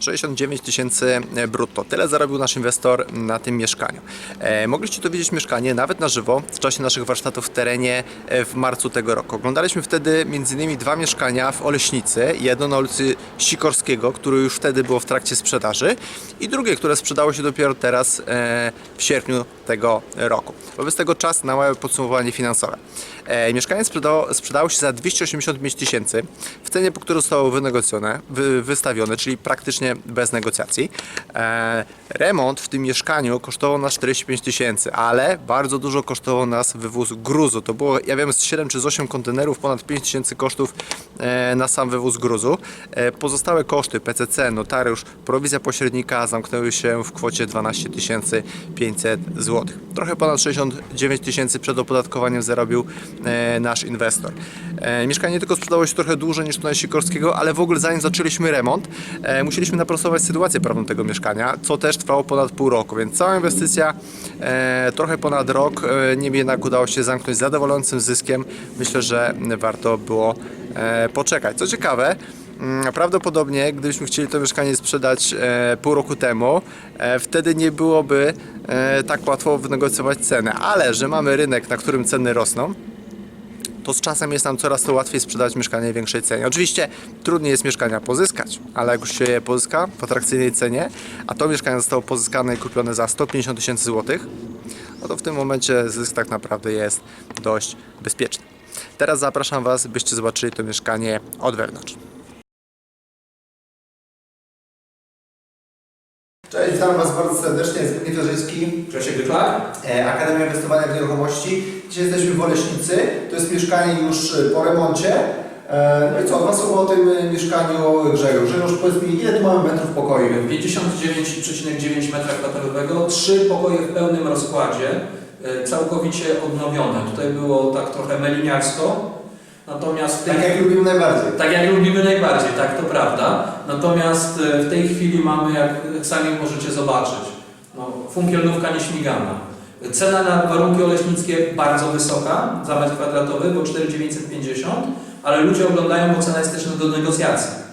69 tysięcy brutto. Tyle zarobił nasz inwestor na tym mieszkaniu. E, mogliście to widzieć mieszkanie nawet na żywo w czasie naszych warsztatów w terenie e, w marcu tego roku. Oglądaliśmy wtedy m.in. dwa mieszkania w Oleśnicy. Jedno na ulicy Sikorskiego, które już wtedy było w trakcie sprzedaży i drugie, które sprzedało się dopiero teraz e, w sierpniu tego roku. Wobec tego czas na małe podsumowanie finansowe. E, mieszkanie sprzedało, sprzedało się za 285 tysięcy w cenie, po której zostało wynegocjone, wy, wystawione, czyli praktycznie bez negocjacji. E, remont w tym mieszkaniu kosztował nas 45 tysięcy, ale bardzo dużo kosztował nas wywóz gruzu. To było, ja wiem, z 7 czy z 8 kontenerów, ponad 5 tysięcy kosztów na sam wywóz gruzu. E, pozostałe koszty, PCC, notariusz, prowizja pośrednika zamknęły się w kwocie 12 500 zł. Trochę ponad 69 tysięcy przed opodatkowaniem zarobił e, nasz inwestor. E, mieszkanie nie tylko sprzedało się trochę dłużej niż na Sikorskiego, ale w ogóle zanim zaczęliśmy remont, e, musieliśmy naprostować sytuację prawną tego mieszkania, co też trwało ponad pół roku, więc cała inwestycja e, trochę ponad rok, e, niemniej jednak udało się zamknąć z zadowalającym zyskiem. Myślę, że warto było e, poczekać. Co ciekawe, Mm, Prawdopodobnie, gdybyśmy chcieli to mieszkanie sprzedać e, pół roku temu, e, wtedy nie byłoby e, tak łatwo wynegocjować cenę. Ale że mamy rynek, na którym ceny rosną, to z czasem jest nam coraz to łatwiej sprzedać mieszkanie w większej cenie. Oczywiście trudniej jest mieszkania pozyskać, ale jak już się je pozyska w atrakcyjnej cenie, a to mieszkanie zostało pozyskane i kupione za 150 tysięcy złotych, no to w tym momencie zysk tak naprawdę jest dość bezpieczny. Teraz zapraszam Was, byście zobaczyli to mieszkanie od wewnątrz. Cześć, witam Was bardzo serdecznie. Zbigniew Jarzyński, Grzesiek Wyklak. e, Akademia Inwestowania w Nieruchomości. Dzisiaj jesteśmy w Oleśnicy. To jest mieszkanie już e, po remoncie. E, No i co, dwa słowa o tym mieszkaniu Grzegorz. Grzegorz, powiedz mi, ile tu mamy metrów pokoju? 59,9 m2, trzy pokoje w pełnym rozkładzie, całkowicie odnowione. Tutaj było tak trochę meliniarsko, natomiast tej, Tak jak lubimy najbardziej. tak jak lubimy najbardziej, tak to prawda. Natomiast e, w tej chwili mamy, jak sami możecie zobaczyć, no, funkielnówka nieśmigana. Cena na warunki oleśnickie bardzo wysoka za metr kwadratowy, bo 4,950, ale ludzie oglądają, bo cena jest też do negocjacji.